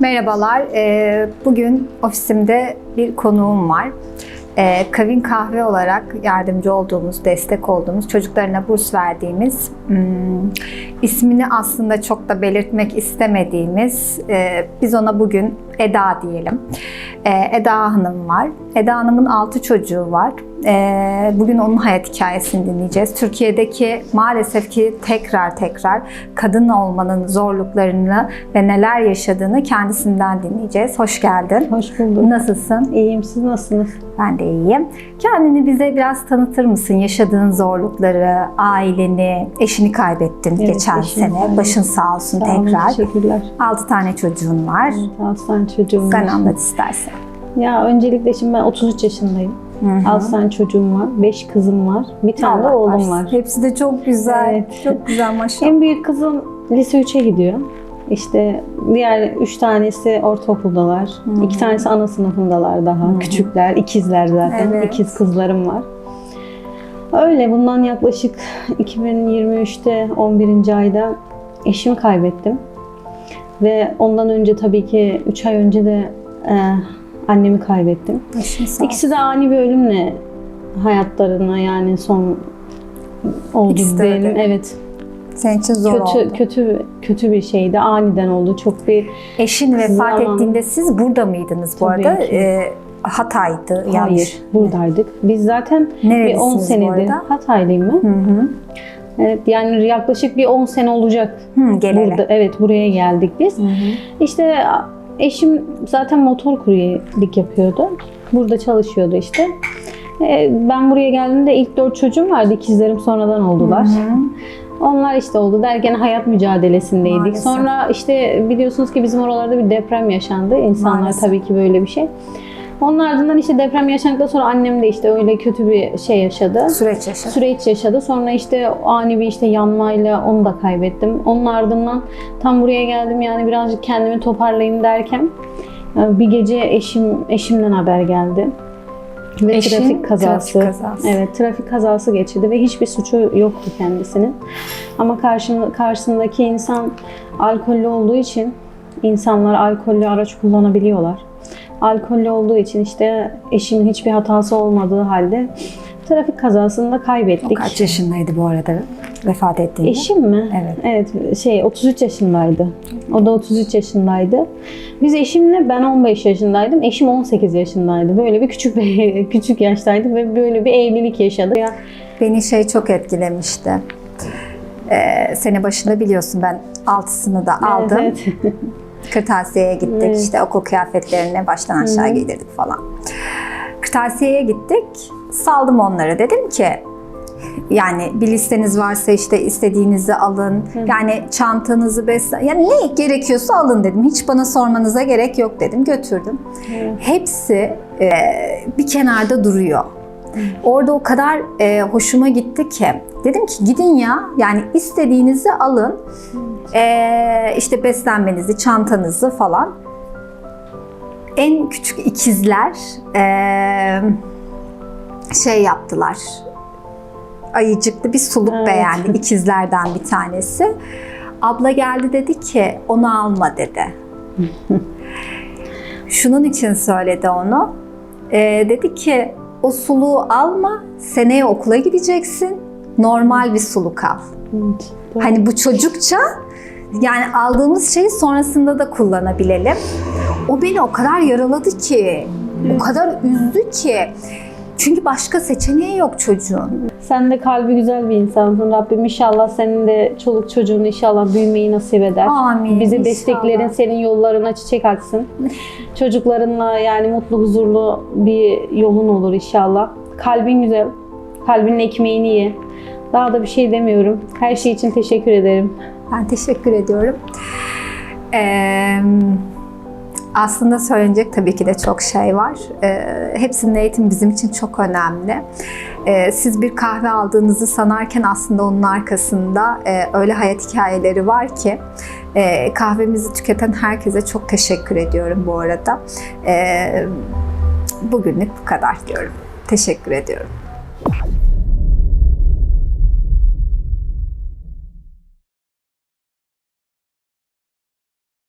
Merhabalar. Ee, Bugün ofisimde bir konuğum var. Ee, Kavin Kahve olarak yardımcı olduğumuz, destek olduğumuz, çocuklarına burs verdiğimiz, hmm, ismini aslında çok da belirtmek istemediğimiz, e, biz ona bugün Eda diyelim. Ee, Eda Hanım var. Eda Hanım'ın altı çocuğu var. Ee, Bugün onun hayat hikayesini dinleyeceğiz. Türkiye'deki maalesef ki tekrar tekrar kadın olmanın zorluklarını ve neler yaşadığını kendisinden dinleyeceğiz. Hoş geldin. Hoş bulduk. Nasılsın? İyiyim. Siz nasılsınız? Ben de iyiyim. Kendini bize biraz tanıtır mısın? Yaşadığın zorlukları, aileni, eşini kaybettin Evet, geçen sene. kaybettim. Başın sağ olsun Sağ olun, tekrar. Teşekkürler. 6 tane çocuğun var. Evet, Aslan çocuğum Sen var. anlat istersen. Ya öncelikle şimdi ben 33 yaşındayım. Hı hı. Aslan çocuğum var. 5 kızım var. Bir tane de oğlum varsın. var. Hepsi de çok güzel. Evet. Çok güzel maşallah. En büyük kızım lise 3'e gidiyor. İşte diğer 3 tanesi ortaokuldalar. Hı. 2 tanesi ana sınıfındalar daha. Hı. Küçükler, ikizler zaten. Evet. İkiz kızlarım var. Öyle bundan yaklaşık 2023'te 11. ayda eşimi kaybettim. Ve ondan önce tabii ki 3 ay önce de e, annemi kaybettim. Başın sağ İkisi de ani bir ölümle hayatlarına yani son oldu İkisi de öyle. Evet. Senin için zor kötü oldu. kötü kötü bir şeydi. Aniden oldu. Çok bir Eşin vefat Zaman- ettiğinde siz burada mıydınız bu Tabii arada? ki. Ee, Hatay'dı. hayır. Yanlış. Buradaydık. Biz zaten bir 10 Nerelisiniz bu senedir arada? Hataylıyım ben. Hı hı. Evet, yani yaklaşık bir 10 sene olacak Hı, geleli. burada. Evet, buraya geldik biz. Hı hı. İşte eşim zaten motor kuryelik yapıyordu. Burada çalışıyordu işte. Ee, Ben buraya geldiğimde ilk dört çocuğum vardı. İkizlerim sonradan oldular. Hı hı. Onlar işte oldu derken hayat mücadelesindeydik. Maalesef. Sonra işte biliyorsunuz ki bizim oralarda bir deprem yaşandı. İnsanlar Maalesef. tabii ki böyle bir şey. Onun ardından işte deprem yaşandıktan sonra annem de işte öyle kötü bir şey yaşadı. Süreç yaşadı. Süreç yaşadı. Sonra işte ani bir işte yanmayla onu da kaybettim. Onun ardından tam buraya geldim yani birazcık kendimi toparlayayım derken e, bir gece eşim eşimden haber geldi. Ve Eşin trafik kazası. trafik kazası. Evet, trafik kazası geçirdi ve hiçbir suçu yoktu kendisinin. Ama karşın, karşısındaki insan alkollü olduğu için insanlar alkollü araç kullanabiliyorlar. Alkollü olduğu için işte eşimin hiçbir hatası olmadığı halde trafik kazasında O kaybettik. kaç yaşındaydı bu arada vefat ettiğinde? Eşim mi? Evet. Evet, şey 33 yaşındaydı. O da 33 yaşındaydı. Biz eşimle ben 15 yaşındaydım. Eşim 18 yaşındaydı. Böyle bir küçük bir küçük yaştaydı ve böyle bir evlilik yaşadık. Ya Beni şey çok etkilemişti. Ee, sene başında biliyorsun ben altısını da aldım. Evet, evet. Kırtasiye'ye gittik. Evet. İşte okul kıyafetlerini baştan aşağı Hı hı. giydirdik falan. Kırtasiye'ye gittik. Saldım onlara. Dedim ki yani bir listeniz varsa işte istediğinizi alın. Hı. Yani çantanızı besle yani ne gerekiyorsa alın dedim. Hiç bana sormanıza gerek yok dedim. Götürdüm. Evet. Hepsi e, bir kenarda duruyor. Orada o kadar e, hoşuma gitti ki dedim ki gidin ya yani istediğinizi alın. E, işte beslenmenizi, çantanızı falan. En küçük ikizler e, şey yaptılar. Ayıcıklı bir suluk Evet. beğendi ikizlerden bir tanesi. Abla geldi dedi ki onu alma dedi. Şunun için söyledi onu. Ee, dedi ki o suluğu alma, seneye okula gideceksin. Normal bir suluk al. Evet. Hani bu çocukça yani aldığımız şeyi sonrasında da kullanabilelim. O beni o kadar yaraladı ki, o kadar üzdü ki. Çünkü başka seçeneği yok çocuğun. Sen de kalbi güzel bir insansın. Rabbim inşallah senin de çoluk çocuğun inşallah büyümeyi nasip eder. Amin. Bizi inşallah. desteklerin senin yollarına çiçek açsın. Çocuklarınla yani mutlu huzurlu bir yolun olur inşallah. Kalbin güzel. Kalbinin ekmeğini ye. Daha da bir şey demiyorum. Her şey için teşekkür ederim. Ben teşekkür ediyorum. Ee, aslında söylenecek tabii ki de çok şey var. Ee, hepsinin eğitim bizim için çok önemli. Ee, siz bir kahve aldığınızı sanarken aslında onun arkasında e, öyle hayat hikayeleri var ki e, kahvemizi tüketen herkese çok teşekkür ediyorum bu arada. Ee, bugünlük bu kadar diyorum. Teşekkür ediyorum.